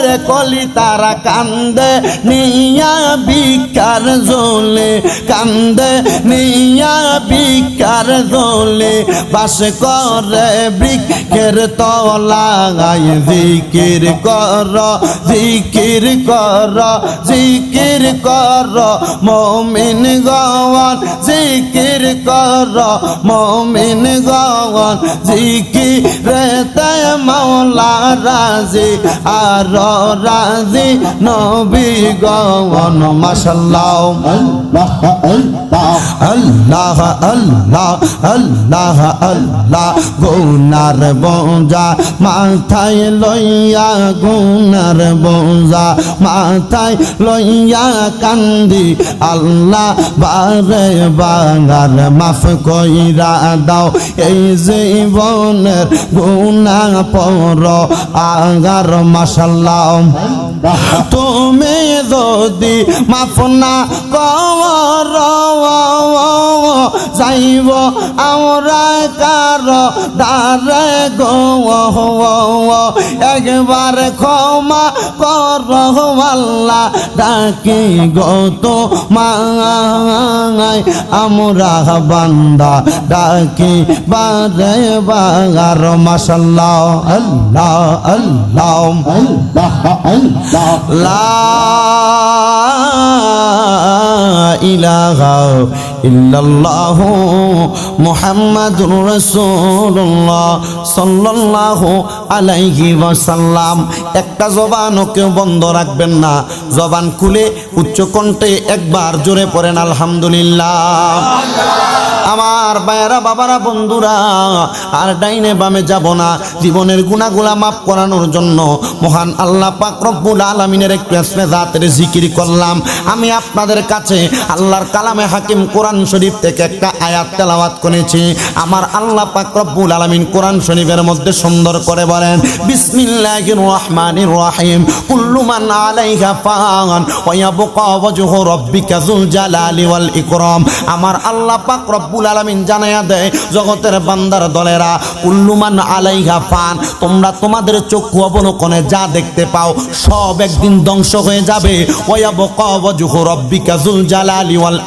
ফুলের কলি তারা কান্দে, নিয়া বিকার জোলে কান্দে, নিয়া বিকার জোলে বাস করে বৃক্ষের তলাগাই জিকির কর জিকির কর জিকির কর, মমিন গওয়ান, জিকির কর, মমিন গওয়ান জিকিরেতে মাওলা রাজি, আর রাজি নবী আল্লাহ আল্লাহ আল্লাহ আল্লাহ আল্লাহ আল্লাহ, গুনার বোঝা, মাথায় লইয়া গুনার বোঝা, মাথায় লইয়া কান্দি, আল্লাহ বারে বাঙার মাফ কইরা দাও, এই জীবনের গুনা পর আগার মাসাল্লাহ তুমি যদি মাফ না কর যাইব আমরা কার দারে গো একবার ক্ষমা কর আল্লাহ, ডাকি গত মাই আমরা বান্দা, ডাকি বারে বাগার। মাসাল্লাহ আল্লাহ আল্লাহ আল্লাহ আল্লাহ। ইলাহা ইল্লাল্লাহু মুহাম্মাদুর রাসূলুল্লাহ সাল্লাল্লাহু আলাইহি ওয়াসাল্লাম। একটা জবানও কেউ বন্ধ রাখবেন না। জবান খুলে উচ্চকণ্ঠে একবার জোরে পড়েন, আলহামদুলিল্লাহ। আমার বায়রা বাবারা, বন্ধুরা, আর ডাইনে বামে যাব না। জীবনের গুণাগুলা মাফ করানোর জন্য মহান আল্লাহ পাক রব্বুল আলমিনের একটু জিকির করলাম। আমি আপনাদের কাছে আল্লাহর কালামে হাকিম কোরআন শরীফ থেকে একটা আয়াত তেলাওয়াত করেছি। আমার আল্লাহ পাক রব্বুল আলমিন কোরআন শরীফের মধ্যে সুন্দর করে বলেন, বিসমিল্লাহির রহমানির রহিম, কুল্লু মান আলাইহা ফান, ওয়া ইয়াবকা ওয়াজহু রাব্বিকা যুল জালালি ওয়াল ইকরাম। আমার আল্লাহ পাক রব্বুল আলামিন জানায়া দেয়, জগতের বান্দার দলেরা, কুল্লুমান আলাইহা ফান, তোমরা তোমাদের চক্ষু অবলোকনে যা দেখতে পাও, সব একদিন ধ্বংস হয়ে যাবে।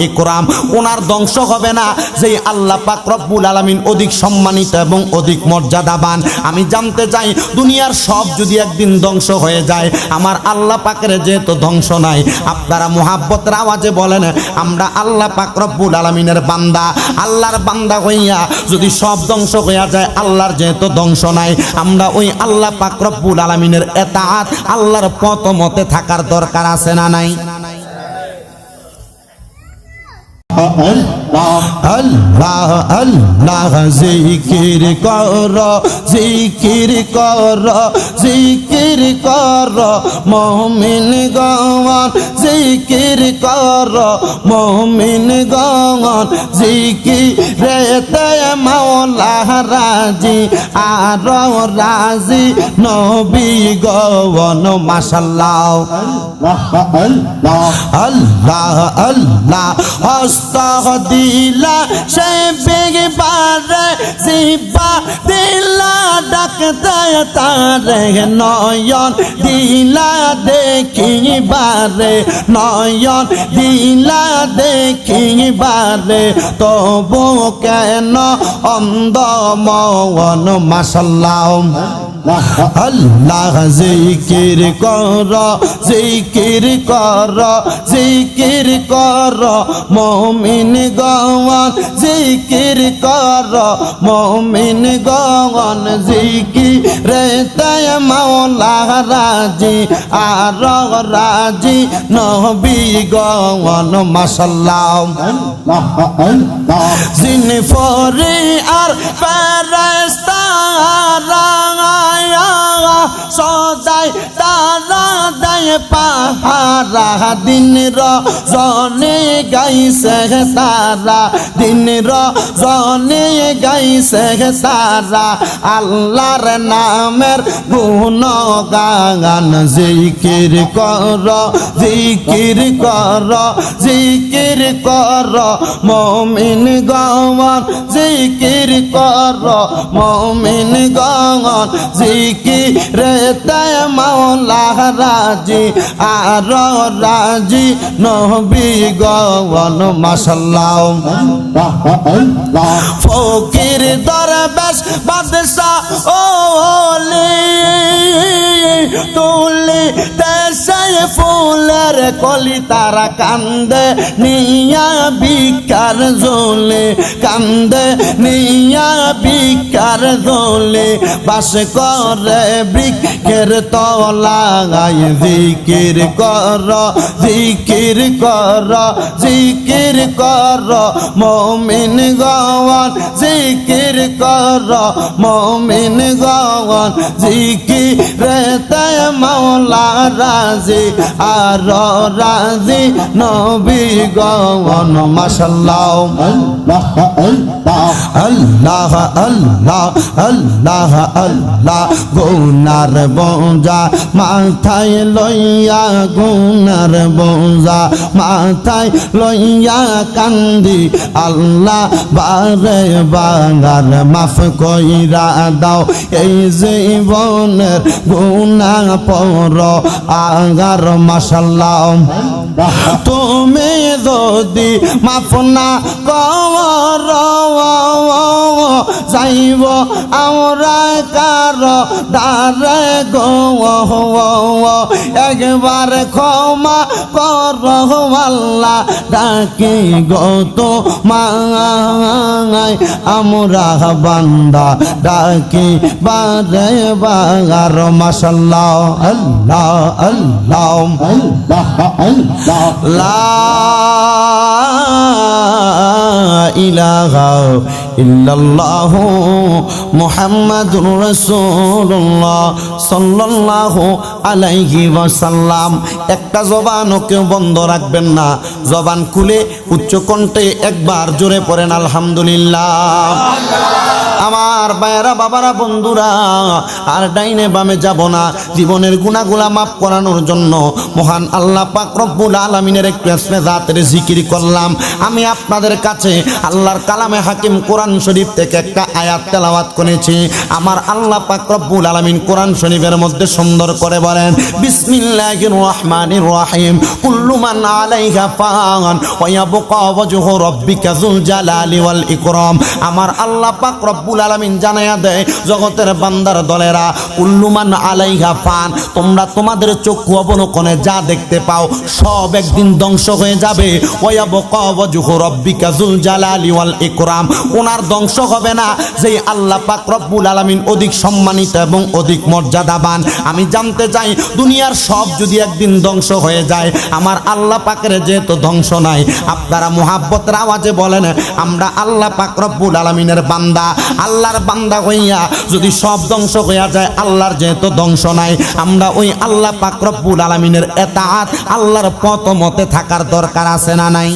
ইকরাম। ওনার ধ্বংস হবে না, যেই আল্লাহ পাক রব্বুল আলামিন অধিক সম্মানিত এবং অধিক মর্যাদাবান। আমি জানতে চাই, দুনিয়ার সব যদি একদিন ধ্বংস হয়ে যায়, আমার আল্লাহ পাকের যেহেতু ধ্বংস নাই, আপনারা মোহাব্বতের আওয়াজে বলেন, আমরা আল্লাহ পাক রব্বুল আলমিনের বান্দা আল্লাহর বান্দা হইয়া যদি সব ধ্বংস হইয়া যায়, আল্লাহর যেহেতু ধ্বংস নাই, আমরা ওই আল্লাহ পাক আলমিনের এতাহাত আল্লাহর পথ মতে থাকার দরকার আছে না নাই? আল্লাহ আল্লাহ জিকির কর জিকির কর জিকির কর মমিন গওয়ান জিকির কর মমিন গওয়ান জিকিরে তে মাওলা রাজি আর রাজি নবী গওয়ান মাশাল্লাহ আল্লাহ আল্লাহ। আল্লাহ হস্ত দিলা, সে বেগবারে জিবা দিলা, ডাকতে তারে নয়ন দিলা দেখিবারে নয়ন দিলা দেখিবারে তবু কেন অন্ধ মন মাসাল্লাহ আল্লাহ জিকির কর জিকির কর জিকির কর, মমিন গওয়ান, জিকির কর, মমিন গওয়ান, জিকির তাই মাওলা রাজি, আর রাজি নবী গওয়ান মাসাল্লাহ জিন ফরি আর ফেরেস্তারা সদাই তারা পাহারা, দিন রজনে গাইছে তারা, দিন রজনে গাইছে তারা, আল্লাহর নামের গুণ গান জিকির কর জিকির কর জিকির কর, মমিন গওয়ান জিকির কর, মমিন গওয়ান জিকির তে মাওলা রাজি আর রাজি নবী গন মাসাল্লাহ ফকির দরবেশ বাদশাহ ওলি। ফুলের কলি তারা কান্দে, নিয়া বিকার জলে কান্দে, নিয়া বিকার জলে বাস করে বৃক্ষের তলাগাই। জিকির কর জিকির কর জিকির কর, মমিন গওয়ান, জিকির কর, মমিন গওয়ান। জিকির তে মাওলা রাজি, আর রাজি নবী Allah Allah আল্লাহ আল্লাহ আল্লাহ আল্লাহ। গুনার বোঝা, মাথায় লইয়া গুনার বোঝা, মাথায় লইয়া কান্দি। আল্লাহ বারে বাঙার মাফ কইরা দাও। এই জীবনের গুনা পর, আগার মাসাল্লাহ তুমি যদি মাফ না কর যাইব আমরা কার দারে গো। একবার ক্ষমা কর, আল্লাহ ডাকি গত মাঙাই আমরা বান্দা ডাকি বারে বাগার মাসাল্লাহ আল্লাহ আল্লাহ। ইলাহা ইল্লাল্লাহু মুহাম্মাদুর রাসূলুল্লাহ সাল্লাল্লাহু আলাইহি ওয়াসাল্লাম একটা জবানও কেউ বন্ধ রাখবেন না। জবান খুলে উচ্চ কণ্ঠে একবার জোরে পড়েন, আলহামদুলিল্লাহ। আমার বায়েরা বাবারা, বন্ধুরা, আর ডাইনে বামে যাব না। জীবনের গুণাগুলা মাফ করানোর জন্য মহান আল্লাহ পাক রব্বুল আলমিনের জাতের জিকির করলাম। আমি আপনাদের কাছে আল্লাহর কালামে হাকিম কোরআন শরীফ থেকে একটা আয়াত তেলাওয়াত করেছি। আমার আল্লাহ পাক রব্বুল আলমিন কোরআন শরীফের মধ্যে সুন্দর করে বলেন, বিসমিল্লাহির রহমানির রহিম, কুল্লু আলাইহা ফান, ওয়া ওয়াজহু রাব্বিকা যুল জালালি ওয়াল ইকরাম। আমার আল্লাহ পাক রব্বুল আলামিন জানায়া দেয়, জগতের বান্দার দলেরা উল্লুমান আলাইহা ফান, তোমরা তোমাদের চক্ষু অবলোকনে যা দেখতে পাও, সব একদিন ধ্বংস হয়ে যাবে। ওয়াবকা ওয়াজহু রাব্বিকা যুল জালালি ওয়াল ইকরাম। ওনার ধ্বংস হবে না, যেই আল্লাহ পাক রব্বুল আলামিন অধিক সম্মানিত এবং অধিক মর্যাদাবান। আমি জানতে চাই, দুনিয়ার সব যদি একদিন ধ্বংস হয়ে যায়, আমার আল্লাহ পাকের যেহেতু ধ্বংস নাই, আপনারা মোহাব্বতের আওয়াজে বলেন, আমরা আল্লাহ পাক রব্বুল আলমিনের বান্দা আল্লাহর বান্দা হইয়া যদি সব ধ্বংস হইয়া যায়, আল্লাহর যেহেতু ধ্বংস নাই, আমরা ওই আল্লাহ পাকরব্বুল আলমিনের এতাত আল্লাহর পথ মতে থাকার দরকার আছে না নাই?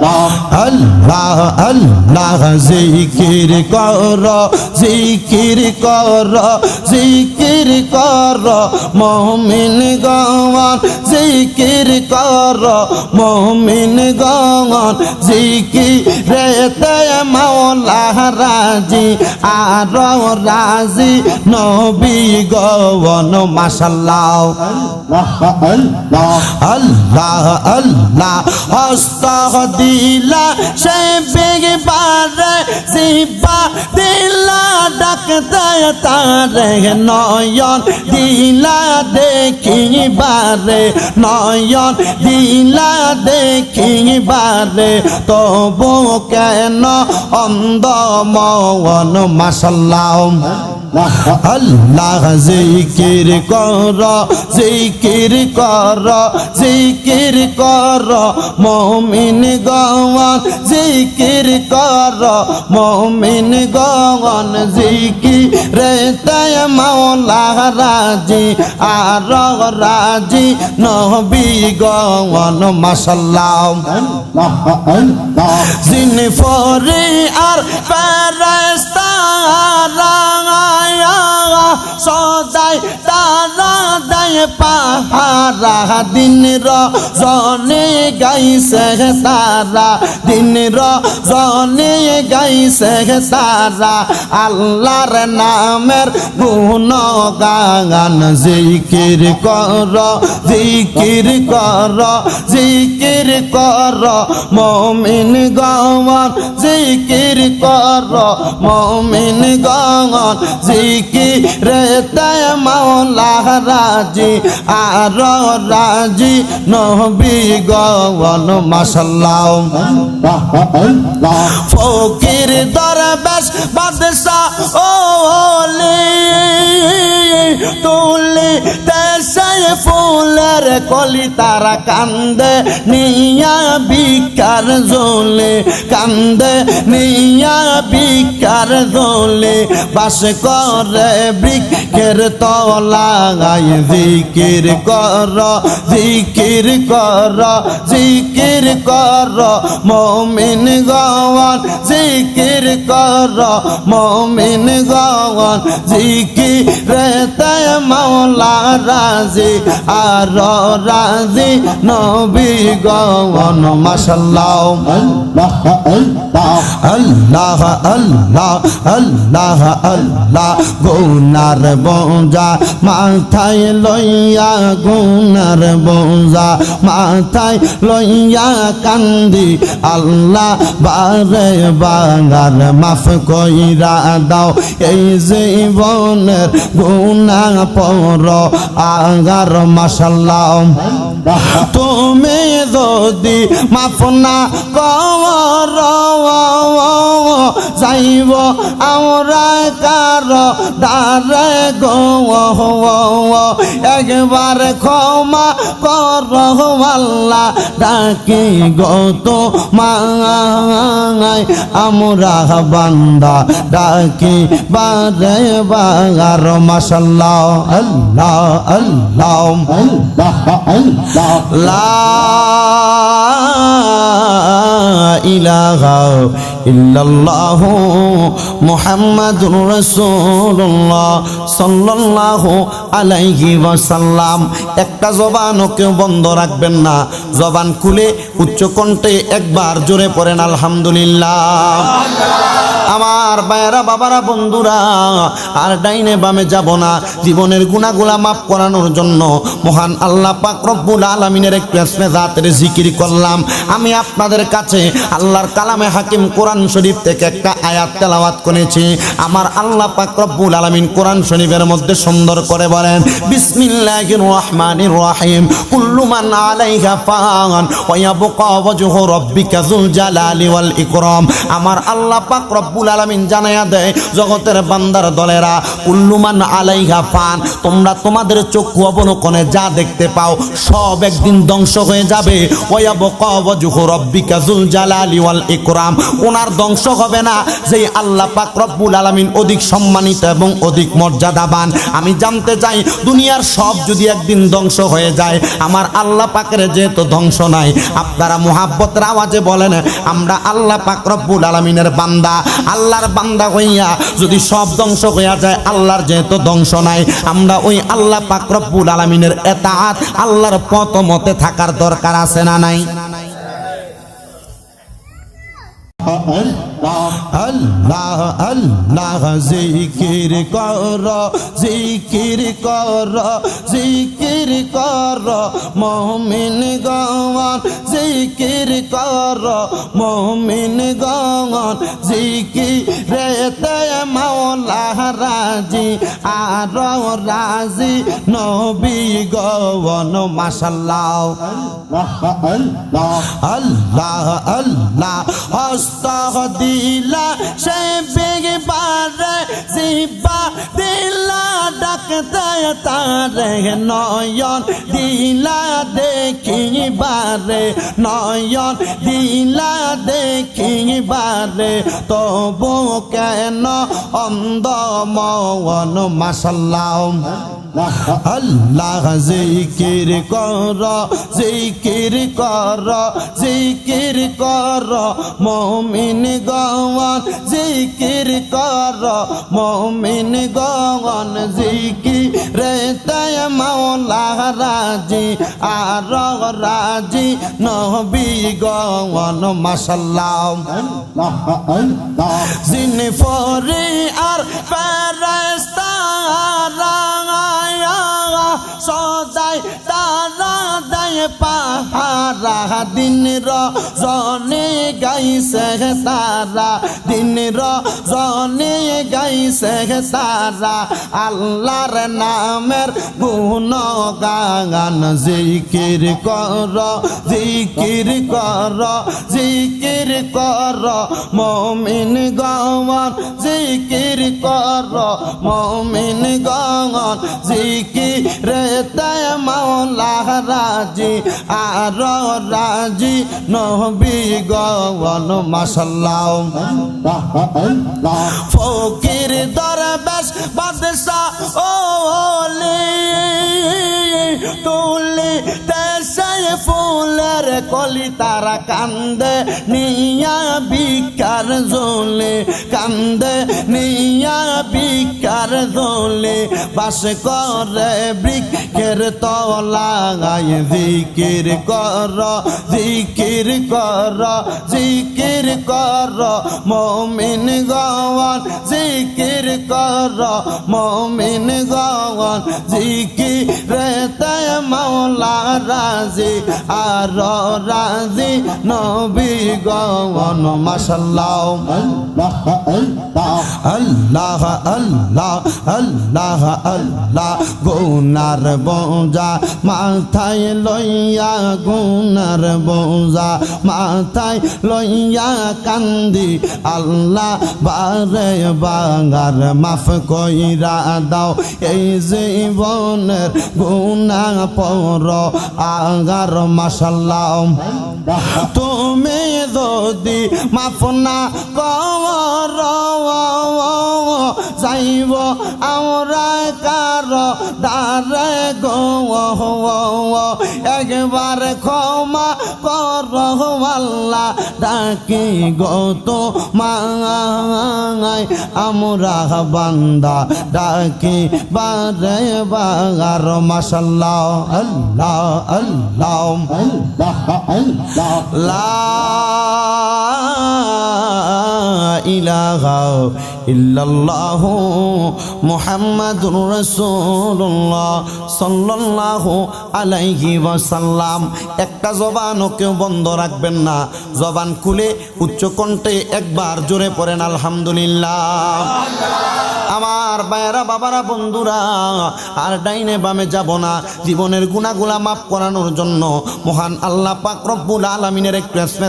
আল্লাহ আল্লাহ জিকির কর জিকির কর জিকির কর মমিন গওয়ান জিকির কর মমিন গওয়ান জিকির তে মাওলা রাজি আর রাজি নবী গওয়ান মাশাল্লাহ Allah আল্লাহ। আল্লাহ হস্ত দিলা সে বেগে পারে জিবা দিলা ডাকতে তারে নয়ন দিলা দেখিবারে নয়ন দিলা দেখিবারে তবু কেন অন্ধ মন মাসাল্লাহ আল্লাহ জিকির কর জিকির কর জিকির কর, মমিন গওয়ান, জিকির কর, মমিন গওয়ান রে তাই মাওলা রাজি, আর রাজি নবী গওয়ান আল্লাহ জিন ফরি আর সদাই তারা দায় পাহারা। দিন র জনে গাইছে তারা দিন র জনে গাইছে তারা। আল্লাহর নামের গুণ গান জিকির কর জিকির কর জিকির কর, মমিন গাওয়ান, জিকির কর, মমিন গাওয়ান, জিকির তাই মাওলা রাজি, আর রাজি নবী গাওয়ান আল্লাহ ফকির দরবেশ বাদশাহ ওলি। তুলি দেশে ফুলের কলি তারা কান্দে, নিয়া বিকার জলে কান্দে, নিয়া বিকার জলে বাস করে বৃক্ষের তলাগাই জিকির কর জিকির কর জিকির কর। মমিন গওয়ান, জিকির কর, মমিন গওয়ান, জিকির তে মাওলা রাজি, আর রাজি নবী আল্লাহ আল্লাহ আল্লাহ আল্লাহ আল্লাহ আল্লাহ, গুনার বোঝা, মাথায় লইয়া গুনার বোঝা, মাথায় লইয়া কান্দি, আল্লাহ বারে বাঙার মাফ কইরা দাও, এই জীবনের গুনা পর আগার মাসাল্লাহ তুমি যদি মাফ না কর যাইব আমরা কার দারে গো একবার ক্ষমা কর আল্লাহ, ডাকি গত মাঙাই আমরা বান্দা, ডাকি বারে বাগার। মাসাল্লাহ আল্লাহ আল্লাহ আল্লাহ আল্লাহ। লা ইলাহা ইল্লাল্লাহু মুহাম্মাদুর রাসূলুল্লাহ সাল্লাল্লাহু আলাইহি ওয়াসাল্লাম। একটা জবানও কেউ বন্ধ রাখবেন না। জবান খুলে উচ্চ কণ্ঠে একবার জোরে পড়েন, আলহামদুলিল্লাহ। আমার বায়েরা বাবারা, বন্ধুরা, আর ডাইনে বামে যাব না। জীবনের গুণাগুলা মাফ করানোর জন্য মহান আল্লাহ পাক রব্বুল আলমিনের জাতের জিকির করলাম। আমি আপনাদের কাছে আল্লাহর কালামে হাকিম কোরআন শরীফ থেকে একটা আয়াত তেলাওয়াত করেছি। আমার আল্লাহ পাক রব্বুল আলমিন কোরআন শরীফের মধ্যে সুন্দর করে বলেন, বিসমিল্লাহির রহমানির রহিম, কুল্লু মান আলাইহা ফান, ওয়া ইয়াবকা ওয়াজহু যুল জালালি ওয়াল ইকরাম। আমার আল্লাহ পাক রব্বুল আলামিন জানায়া দেয়, জগতের বান্দার দলেরা, কুল্লুমান আলাইহা ফান, তোমরা তোমাদের চক্ষু অবলোকনে যা দেখতে পাও, সব একদিন ধ্বংস হয়ে যাবে। ইকরাম। ওনার ধ্বংস হবে না, যেই আল্লাহ পাক রব্বুল আলামিন অধিক সম্মানিত এবং অধিক মর্যাদাবান। আমি জানতে চাই, দুনিয়ার সব যদি একদিন ধ্বংস হয়ে যায়, আমার আল্লাহ পাকের যেহেতু ধ্বংস নাই, আপনারা মোহাব্বতের আওয়াজে বলেন, আমরা আল্লাহ পাক রব্বুল আলমিনের বান্দা আল্লাহর বান্দা হইয়া যদি সব ধ্বংস হইয়া যায়, আল্লাহর যেহেতু ধ্বংস নাই, আমরা ওই আল্লাহ পাকরব্বুল আলমিনের এতাহাত আল্লাহর পথ মতে থাকার দরকার আছে না নাই? আল্লাহ আল্লাহ আল্লাহ জিকির কর জিকির কর জিকির কর মমিন গওয়ান জিকির কর মমিন গওয়ান জিকির তে মাওলা রাজি আর রাজি নবী গগন মাসাল্লাহ আল্লাহ আল্লাহ। হস্ত দিলা সে বেগে পারে জিবা দিলা। ডাকতে তারে নয়ন দিলা দেখিবারে নয়ন দিলা দেখিবারে তবু কেন অন্ধ মন মাসাল্লাহ। আল্লাহ জিকির কর জিকির কর জিকির কর, মমিন গওয়ান, জিকির কর, মমিন গওয়ান জিকির রে তাই মাওলা রাজি আর রাজি নবি গন মশাল্লা জিন ফরি আর পাহারা, দিন রজনে গাইছে তারা, দিন রজনে গাইছে তারা, আল্লাহর নামের গুণ গান জিকির কর জিকির কর জিকির কর, মমিন গওয়ান জিকির কর, মমিন জিকির রে তাই মাওলা রাজি আর রাজি নবী গওয়ান মাসাল্লাহ ফকির দরবেশ বাদশা ওলি তুলি কলি তারা কান্দে, নিয়া বিকার জোলে কান্দে, নিয়া বিকার জোলে বাস করে বৃক্ষের তলায় জিকির কর জিকির কর জিকির কর, মমিন গওয়ান জিকির কর, মমিন গওয়ান জিকির রে মাওলা রাজি, আর রাজি নবী আল্লাহ গুনার বোঝা মাথায় লইয়া, গুনার বোঝা মাথায় লইয়া কান্দি। আল্লাহ বারে বাঙার মাফ কইরা দাও। এই জীবনের গুনা পর, আগার মাসাল্লাহ তুমি যদি মাফ না কর, যাইব আমরা কার দারে গো। একবার ক্ষমা কর, আল্লাহ ডাকি গত মাই আমরা বান্দা ডাকি বারে বাগার মাসাল্লাহ আল্লাহ আল্লাহ। লা ইলাহা ইল্লাল্লাহ মুহাম্মাদুর রাসূলুল্লাহ সাল্লাল্লাহু আলাইহি ওয়াসাল্লাম। একটা জবানও কেউ বন্ধ রাখবেন না। জবান খুলে উচ্চ কণ্ঠে একবার জোরে পড়েন, আলহামদুলিল্লাহ। আমার বায়রা বাবারা, বন্ধুরা, আর ডাইনে বামে যাব না। জীবনের গুণাগুলা মাফ করানোর জন্য মহান আল্লাহ পাক রব্বুল আলমিনের একটু এসমে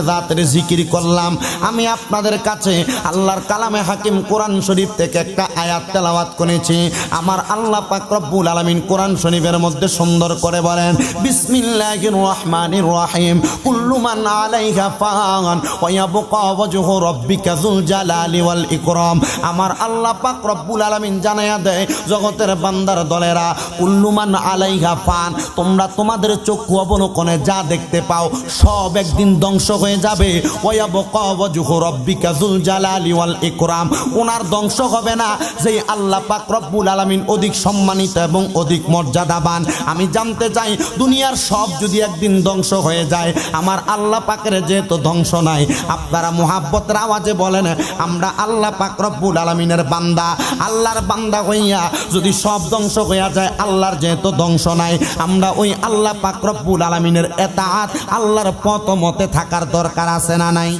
জিকির করলাম। আমি আপনাদের কাছে আল্লাহর কালামে হাকিম কোরআন শরীফ থেকে একটা আয়াত তেলাওয়াত করেছি। আমার আল্লাহ পাক রব্বুল আলমিন কোরআন শরীফের মধ্যে সুন্দর করে বলেন, বিসমিল্লাহির রহমানির রহিম, কুল্লু মান আলাইহা ফান, ওয়া ইয়াবকা ওয়াজহু রাব্বিকা যুল জালালি ওয়াল ইকরাম। আমার আল্লাহ পাক রব্বুল আলামিন জানায়া দেয়, জগতের বান্দার দলেরা কুল্লুমান আলাইহা ফান, তোমরা তোমাদের চক্ষু অবলোকনে যা দেখতে পাও সব একদিন ধ্বংস হয়ে যাবে। ইকরাম। ওনার ধ্বংস হবে না, যেই আল্লাহ পাক রব্বুল আলামিন অধিক সম্মানিত এবং অধিক মর্যাদাবান। আমি জানতে চাই, দুনিয়ার সব যদি একদিন ধ্বংস হয়ে যায়, আমার আল্লাহ পাকের যেহেতু ধ্বংস নাই, আপনারা মোহাব্বতের আওয়াজে বলেন, আমরা আল্লাহ পাক রব্বুল আলমিনের বান্দা। আল্লাহর বান্দা হইয়া যদি সব ধ্বংস হইয়া যায়, আল্লাহর যেহেতু ধ্বংস নাই, আমরা ওই আল্লাহ পাক রব্বুল আলমিনের এতাহাত আল্লাহর পথ মতে থাকার দরকার আছে না নাই?